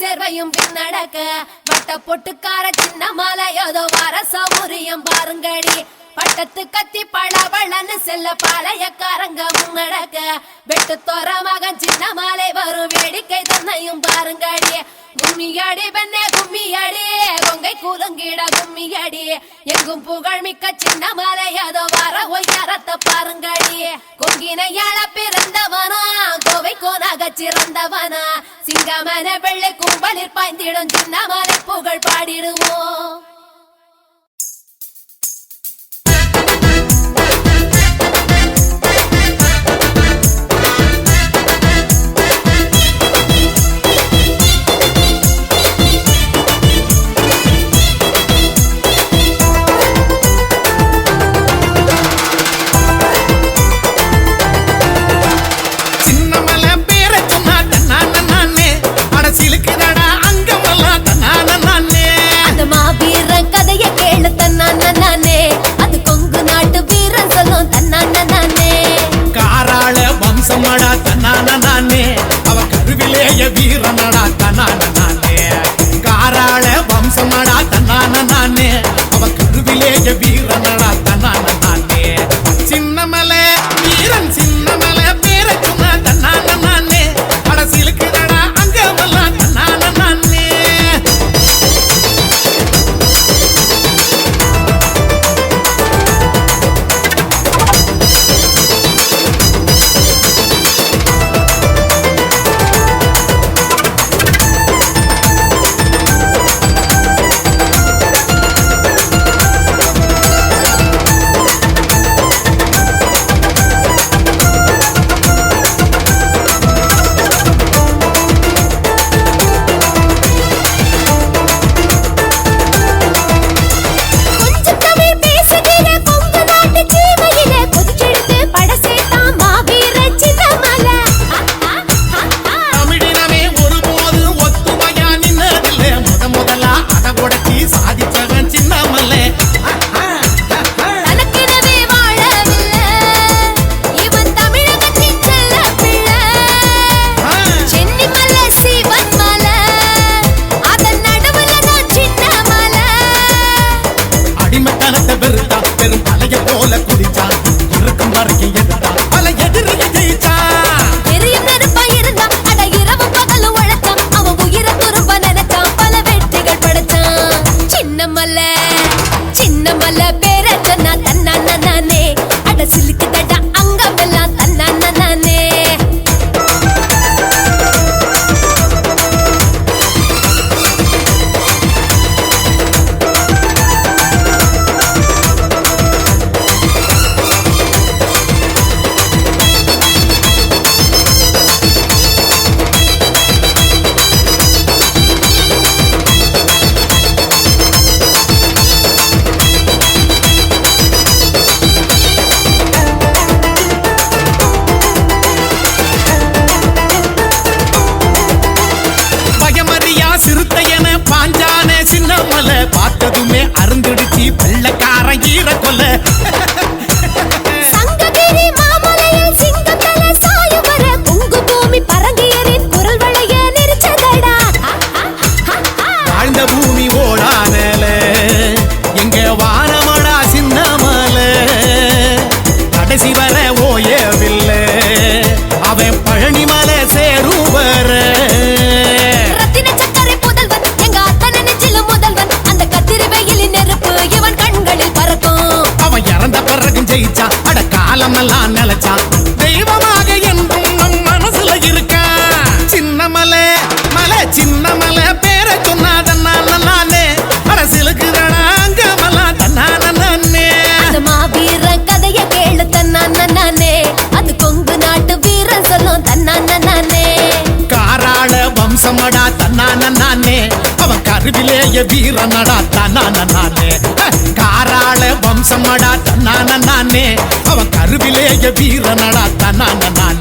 சேர்வையும் பின்னடக்க வட்ட பொட்டுக்கார சின்ன மாலை ஏதோ வர சௌரியம் பாருங்கடி. பட்டத்து கத்தி பழவழன்னு செல்ல பாளையக்காரங்க முன்னடக்க வெட்டு தோற மகன் சின்ன மாலை வரும் வேடிக்கை தன்னையும் பாருங்கடி. கும்மியடி பெண்ணே கும்மியடி கொங்கை கூலுங்கிட கும்மியடி எங்கும் புகழ் மிக்க சின்ன மலை அதோ வர ஒய்யாரத்தை பாருங்கடி. கொங்கினையாள பிறந்தவனா கோவை கோனாக சிறந்தவனா. சிங்கமன வெள்ளை கும்பலில் பாய்ந்திடும் சின்ன மலை புகழ் பாடிடுவோம். கருவிலேய வீரனடா தன்னான. நானே காராள வம்சமடா தன்னான. நானே அவ கருவிலேய வீரனடா. காலமெல்லாம் நிலைச்சான் தெய்வமாக என்றும் நம் மனசுல இருக்கான் சின்ன மலை மலை சின்ன மலை பேரை சொன்னாதன்னால நானே அரசியலுக்கு அங்கமெல்லாம் தன்னான நானே அந்த மாவீரன் கதைய கேளு தன்னான நானே அது கொங்கு நாட்டு வீரன் சொல்லும் தன்னான நானே காராள வம்சமடா தன்னான நானே அவன் கருவிலேய வீரனடா தன்னான நானே காராள வம்சமடா தன்னான நானே வீரனடா தனான நான்